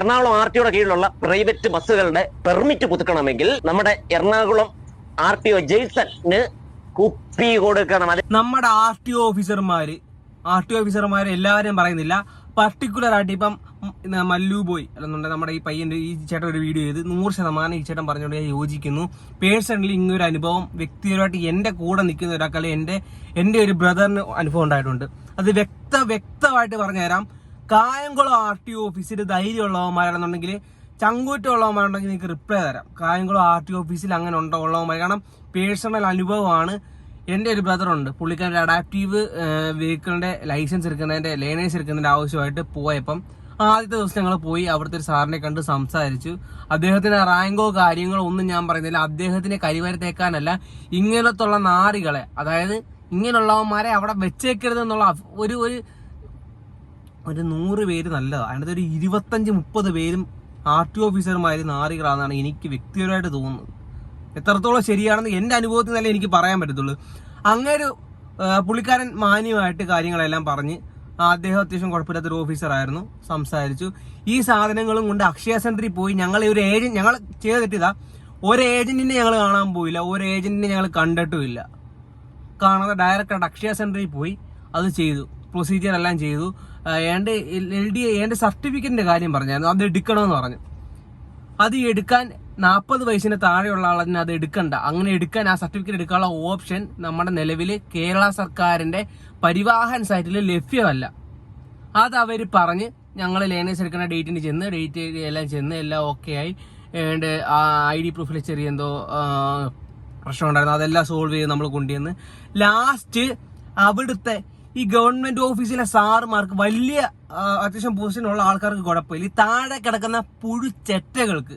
Ernakulam R ടിയുടെ കീഴിലുള്ള private ബസ്സുകളുടെ പെർമിറ്റ് പുതുക്കണമെങ്കിൽ നമ്മുടെ എറണാകുളം ആർ ടി ഒ ജെയ്സന് കുപ്പി കൊടുക്കണം. അത് നമ്മുടെ ആർ ടി ഒ ഓഫീസർമാര് ആർ ടി ഒ എല്ലാവരും പറയുന്നില്ല. പർട്ടിക്കുലർ ആയിട്ട് ഇപ്പം മല്ലു ബോയ് അല്ലെന്നുണ്ടെങ്കിൽ നമ്മുടെ ഈ പയ്യന്റെ ഈ ചേട്ടൻ ഒരു വീഡിയോ ചെയ്ത് നൂറ് ശതമാനം ഈ ചേട്ടൻ പറഞ്ഞുകൊണ്ട് ഞാൻ യോജിക്കുന്നു. പേഴ്സണലി ഇങ്ങനൊരു അനുഭവം വ്യക്തിപരമായിട്ട് എന്റെ കൂടെ നിൽക്കുന്ന ഒരാൾക്കല്ലെ എന്റെ എന്റെ ഒരു ബ്രദറിന് അനുഭവം ഉണ്ടായിട്ടുണ്ട്. അത് വ്യക്ത വ്യക്തമായിട്ട് പറഞ്ഞുതരാം. കായംകുളം ആർ ടി ഓഫീസിൽ ധൈര്യമുള്ളവന്മാരാണെന്നുണ്ടെങ്കിൽ ചങ്കൂറ്റമുള്ളവന്മാരുണ്ടെങ്കിൽ നിങ്ങൾക്ക് റിപ്ലൈ തരാം. കായംകുളം ആർ ടി ഓഫീസിൽ അങ്ങനെ ഉണ്ടോ? ഉള്ളവന്മാർ കാരണം പേഴ്സണൽ അനുഭവമാണ്. എന്റെ ഒരു ബ്രദർ ഉണ്ട്. പുള്ളിക്കാരന്റെ അഡാപ്റ്റീവ് വെഹിക്കിളിന്റെ ലൈസൻസ് എടുക്കുന്നതിന്റെ ലേണേഴ്സ് എടുക്കുന്നതിന്റെ ആവശ്യമായിട്ട് പോയപ്പം ആദ്യത്തെ ദിവസം ഞങ്ങൾ പോയി അവിടുത്തെ ഒരു സാറിനെ കണ്ട് സംസാരിച്ചു. അദ്ദേഹത്തിന്റെ റാങ്കോ കാര്യങ്ങളോ ഒന്നും ഞാൻ പറയുന്നില്ല. അദ്ദേഹത്തിനെ കരിവരത്തേക്കാനല്ല ഇങ്ങനത്തുള്ള നാറികളെ അതായത് ഇങ്ങനെയുള്ളവന്മാരെ അവിടെ വെച്ചേക്കരുത് എന്നുള്ള ഒരു ഒരു ഒരു നൂറ് പേര് നല്ലതാണ് അതിനകത്ത് ഒരു ഇരുപത്തഞ്ച് മുപ്പത് പേരും ആർ ടി ഓഫീസർമാർ നാറികളാണെന്നാണ് എനിക്ക് വ്യക്തിപരമായിട്ട് തോന്നുന്നത്. എത്രത്തോളം ശരിയാണെന്ന് എന്റെ അനുഭവത്തിൽ നിന്നല്ലേ എനിക്ക് പറയാൻ പറ്റത്തുള്ളൂ. അങ്ങനൊരു പുള്ളിക്കാരൻ മാന്യമായിട്ട് കാര്യങ്ങളെല്ലാം പറഞ്ഞ് അദ്ദേഹം അത്യാവശ്യം കുഴപ്പമില്ലാത്തൊരു ഓഫീസറായിരുന്നു സംസാരിച്ചു. ഈ സാധനങ്ങളും കൊണ്ട് അക്ഷയ സെന്ററിൽ പോയി ഞങ്ങൾ ഒരു ഏജന്റ് ഞങ്ങൾ ചെയ്ത് തെറ്റിയതാ ഒരു ഏജന്റിനെ ഞങ്ങൾ കാണാൻ പോയില്ല ഒരു ഏജന്റിനെ ഞങ്ങൾ കണ്ടിട്ടുമില്ല. കാണാതെ ഡയറക്റ്റ് അക്ഷയ സെന്ററിൽ പോയി അത് ചെയ്തു പ്രൊസീജിയർ എല്ലാം ചെയ്തു. ഏണ്ട് എൽ ഡി എന്റെ സർട്ടിഫിക്കറ്റിന്റെ കാര്യം പറഞ്ഞായിരുന്നു. അത് എടുക്കണമെന്ന് പറഞ്ഞു. അത് എടുക്കാൻ നാൽപ്പത് വയസ്സിന് താഴെയുള്ള ആളിന് അത് എടുക്കണ്ട. അങ്ങനെ എടുക്കാൻ ആ സർട്ടിഫിക്കറ്റ് എടുക്കാനുള്ള ഓപ്ഷൻ നമ്മുടെ നിലവിൽ കേരള സർക്കാരിന്റെ പരിവാഹൻ സൈറ്റിൽ ലഭ്യമല്ല. അത് അവർ പറഞ്ഞ് ഞങ്ങൾ ലേണേഴ്സ് എടുക്കുന്ന ഡേറ്റിന് ചെന്ന് ഡേറ്റ് എല്ലാം ചെന്ന് എല്ലാം ഓക്കെ ആയി. ഏണ്ട് ആ ഐ ഡി പ്രൂഫിൽ ചെറിയ എന്തോ പ്രശ്നം ഉണ്ടായിരുന്നു. അതെല്ലാം സോൾവ് ചെയ്ത് നമ്മൾ കൊണ്ടുവന്ന്. ലാസ്റ്റ് അവിടുത്തെ ഈ ഗവൺമെന്റ് ഓഫീസിലെ സാറുമാർക്ക് വലിയ അത്യാവശ്യം പൊസിഷനുള്ള ആൾക്കാർക്ക് കുഴപ്പമില്ല. ഈ താഴെ കിടക്കുന്ന പുഴുചെറ്റകൾക്ക്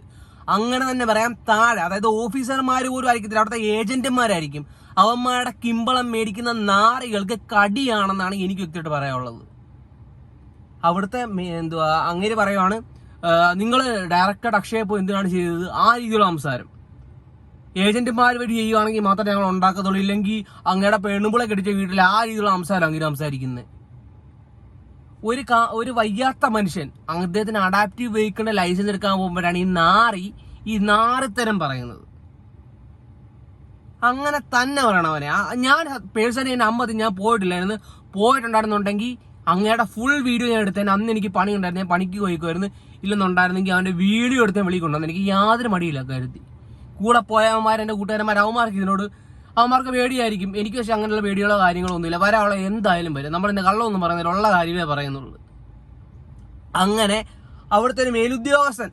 അങ്ങനെ തന്നെ പറയാം താഴെ അതായത് ഓഫീസർമാർ പോലും ആയിരിക്കത്തില്ല അവിടുത്തെ ഏജന്റുമാരായിരിക്കും അവന്മാരുടെ കിമ്പളം മേടിക്കുന്ന നാറികൾക്ക് കടിയാണെന്നാണ് എനിക്ക് വ്യക്തിയായിട്ട് പറയാനുള്ളത്. അവിടുത്തെ എന്തുവാ അങ്ങനെ പറയുവാണ് നിങ്ങൾ ഡയറക്റ്റ് അക്ഷയ പോയി എന്തിനാണ് ചെയ്തത്? ആ രീതിയിലുള്ള സംസാരം. ഏജന്റുമാർ വഴി ചെയ്യുകയാണെങ്കിൽ മാത്രമേ ഞങ്ങൾ ഉണ്ടാക്കത്തുള്ളൂ. ഇല്ലെങ്കിൽ അങ്ങയുടെ പെണ്ണുമ്പിളെ കെട്ടിച്ച വീട്ടിൽ ആ രീതിയിലുള്ള സംസാരം അങ്ങനെ സംസാരിക്കുന്നത്. ഒരു കാ- ഒരു വയ്യാത്ത മനുഷ്യൻ അദ്ദേഹത്തിന് അഡാപ്റ്റീവ് വെഹിക്കിളിന്റെ ലൈസൻസ് എടുക്കാൻ പോകുമ്പോഴാണ് ഈ നാറി ഈ നാറിത്തരം പറയുന്നത്. അങ്ങനെ തന്നെ പറയണം അവനെ. ഞാൻ പേഴ്സണലി എന്നെ അമ്മ ഞാൻ പോയിട്ടില്ലായിരുന്നു. പോയിട്ടുണ്ടായിരുന്നുണ്ടെങ്കിൽ അങ്ങയുടെ ഫുൾ വീഡിയോ ഞാൻ എടുത്തേനെ അന്ന് എനിക്ക് പണി ഉണ്ടായിരുന്നു ഞാൻ പണിക്ക് പോയിക്കുമായിരുന്നു. ഇല്ലെന്നുണ്ടായിരുന്നെങ്കിൽ അവന്റെ വീഡിയോ എടുത്ത് വെളി കൊണ്ടുവന്നു. എനിക്ക് യാതൊരു മടിയില്ല കരുതി. കൂടെ പോയവന്മാർ എന്റെ കൂട്ടുകാരന്മാർ അവന്മാർക്ക് ഇതിനോട് അവന്മാർക്ക് പേടിയായിരിക്കും. എനിക്ക് പക്ഷെ അങ്ങനെയുള്ള പേടികളോ കാര്യങ്ങളോ ഒന്നുമില്ല. വരാനുള്ള എന്തായാലും വരും. നമ്മൾ എന്നെ കള്ളമൊന്നും പറയുന്നില്ല ഉള്ള കാര്യമേ പറയുന്നുള്ളൂ. അങ്ങനെ അവിടുത്തെ ഒരു മേലുദ്യോഗസ്ഥൻ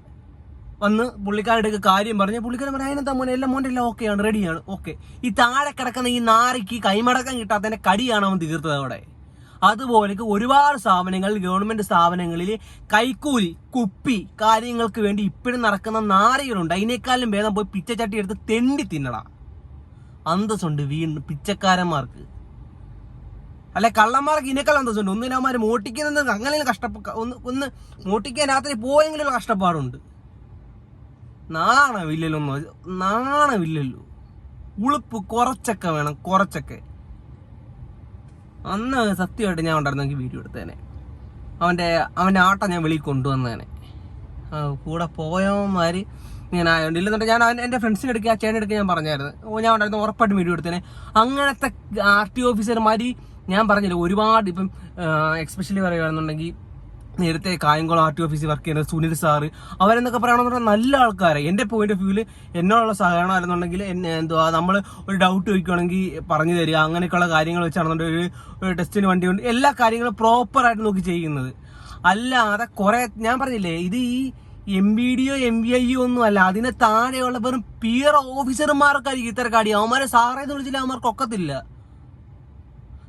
വന്ന് പുള്ളിക്കാരുടെ കാര്യം പറഞ്ഞ് പുള്ളിക്കാരൻ പറഞ്ഞു അതിനെന്താ മോനെ എല്ലാം മോന്റെ എല്ലാം ഓക്കെയാണ് റെഡിയാണ്. ഓക്കെ. ഈ താഴെ കിടക്കുന്ന ഈ നാറിക്ക് കൈമടക്കം കിട്ടാത്തതിന്റെ കടിയാണ് അവൻ തീർത്തത് അവിടെ. അതുപോലെ ഒരുപാട് സ്ഥാപനങ്ങൾ ഗവൺമെന്റ് സ്ഥാപനങ്ങളിൽ കൈക്കൂലി കുപ്പി കാര്യങ്ങൾക്ക് വേണ്ടി ഇപ്പോഴും നടക്കുന്ന നാറികളുണ്ട്. അതിനേക്കാളും ഭേദം പോയി പിച്ചച്ചട്ടി എടുത്ത് തെണ്ടി തിന്നടാ അന്തസ്സുണ്ട് വീണ്ടും പിച്ചക്കാരന്മാർക്ക്. അല്ലെ കള്ളന്മാർക്ക് ഇതിനേക്കാൾ അന്തസ്സുണ്ട്. ഒന്നിനവന്മാർ മോട്ടിക്കുന്നത് അങ്ങനെ കഷ്ടപ്പ ഒന്ന് ഒന്ന് മോട്ടിക്കാൻ രാത്രി പോയെങ്കിലും കഷ്ടപ്പാടുണ്ട്. നാണമില്ലല്ലോ നാണമില്ലല്ലോ. ഉളുപ്പ് കുറച്ചൊക്കെ വേണം കുറച്ചൊക്കെ. അന്ന് സത്യമായിട്ട് ഞാൻ ഉണ്ടായിരുന്നെങ്കിൽ വീഡിയോ എടുത്തേനെ അവന്റെ അവന്റെ ആട്ടം ഞാൻ വെളിയിൽ കൊണ്ടുവന്നേനെ കൂടെ പോയവന്മാർ ഇങ്ങനെ ആയതുകൊണ്ട് ഇല്ലെന്നുണ്ടെങ്കിൽ ഞാൻ അവൻ എന്റെ ഫ്രണ്ട്സിനെ എടുക്കുക ആ ചേട്ടൻ എടുക്കുക ഞാൻ പറഞ്ഞായിരുന്നു. ഓ ഞാൻ ഉണ്ടായിരുന്നു ഉറപ്പായിട്ടും വീഡിയോ എടുത്തേനെ അങ്ങനത്തെ ആർ ടി ഓഫീസർമാർ ഞാൻ പറഞ്ഞില്ല ഒരുപാട് ഇപ്പം എക്സ്പെഷ്യലി പറയുകയാണെന്നുണ്ടെങ്കിൽ നേരത്തെ കായംകുളം ആർ ടി ഓഫീസിൽ വർക്ക് ചെയ്യുന്ന സുനിൽ സാറ് അവരെന്നൊക്കെ പറയണമെന്ന് പറഞ്ഞാൽ നല്ല ആൾക്കാരെ. എന്റെ പോയിന്റ് ഓഫ് വ്യൂവിൽ എന്നോടുള്ള സഹകരണം അല്ലെന്നുണ്ടെങ്കിൽ എന്നെ എന്തുവാ നമ്മൾ ഒരു ഡൗട്ട് ചോദിക്കുകയാണെങ്കിൽ പറഞ്ഞു തരിക. അങ്ങനെയൊക്കെയുള്ള കാര്യങ്ങൾ വെച്ചാണെന്നുണ്ടെങ്കിൽ ഒരു ടെസ്റ്റിന് വണ്ടി കൊണ്ട് എല്ലാ കാര്യങ്ങളും പ്രോപ്പറായിട്ട് നോക്കി ചെയ്യുന്നത്. അല്ലാതെ കുറെ ഞാൻ പറഞ്ഞില്ലേ ഇത് ഈ എം ബി ഡിയോ എം ബി ഐ ഒന്നും അല്ല. അതിനെ താഴെയുള്ള വെറും പിയർ ഓഫീസർമാർക്കായിരിക്കും ഇത്തരക്കാടി. കാടി അവന്മാരെ സാറേന്ന് വിളിച്ചില്ല അവന്മാർക്ക് ഒക്കത്തില്ല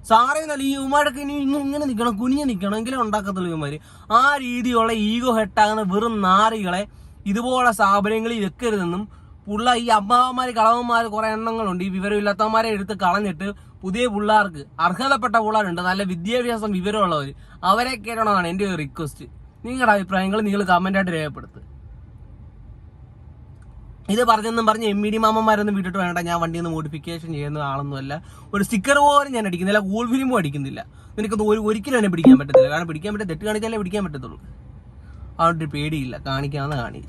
സാറേ എന്നല്ല ഈ ഉമാരൊക്കെ ഇനി ഇങ്ങനെ ഇങ്ങനെ നിൽക്കണം കുനിഞ്ഞ് നിൽക്കണം എങ്കിലും ഉണ്ടാക്കത്തുള്ളൂ ഇവന്മാര്. ആ രീതിയുള്ള ഈഗോ ഹെട്ടാകുന്ന വെറും നാറികളെ ഇതുപോലെ സ്ഥാപനങ്ങളിൽ വെക്കരുതെന്നും പുള്ള ഈ അമ്മാവന്മാർ കളവന്മാർ കുറെ എണ്ണങ്ങളുണ്ട്. ഈ വിവരമില്ലാത്തവന്മാരെ എടുത്ത് കളഞ്ഞിട്ട് പുതിയ പിള്ളേർക്ക് അർഹതപ്പെട്ട പിള്ളേരുണ്ട്. നല്ല വിദ്യാഭ്യാസം വിവരമുള്ളവർ അവരെ കയറണമെന്നാണ് എന്റെ ഒരു റിക്വസ്റ്റ് നിങ്ങളുടെ അഭിപ്രായങ്ങൾ നിങ്ങൾ കമന്റായിട്ട് രേഖപ്പെടുത്തുക ഇത് പറഞ്ഞെന്നും പറഞ്ഞ് എം ഇ ഡി മാമന്മാരൊന്നും വിട്ടിട്ട് വേണ്ട ഞാൻ വണ്ടി ഒന്ന് മോഡിഫിക്കേഷൻ ചെയ്യുന്ന ആളൊന്നുമല്ല. ഒരു സ്റ്റിക്കർ പോലും ഞാൻ അടിക്കുന്നില്ല ഗൂൾ ഫിലിമും അടിക്കുന്നില്ല. നിനക്കത് ഒരു ഒരിക്കലും എന്നെ പിടിക്കാൻ പറ്റത്തില്ല. കാരണം പിടിക്കാൻ പറ്റും തെറ്റ് കാണിച്ചാലേ പിടിക്കാൻ പറ്റത്തുള്ളൂ. അതുകൊണ്ട് പേടിയില്ല. കാണിക്കാവുന്ന കാണി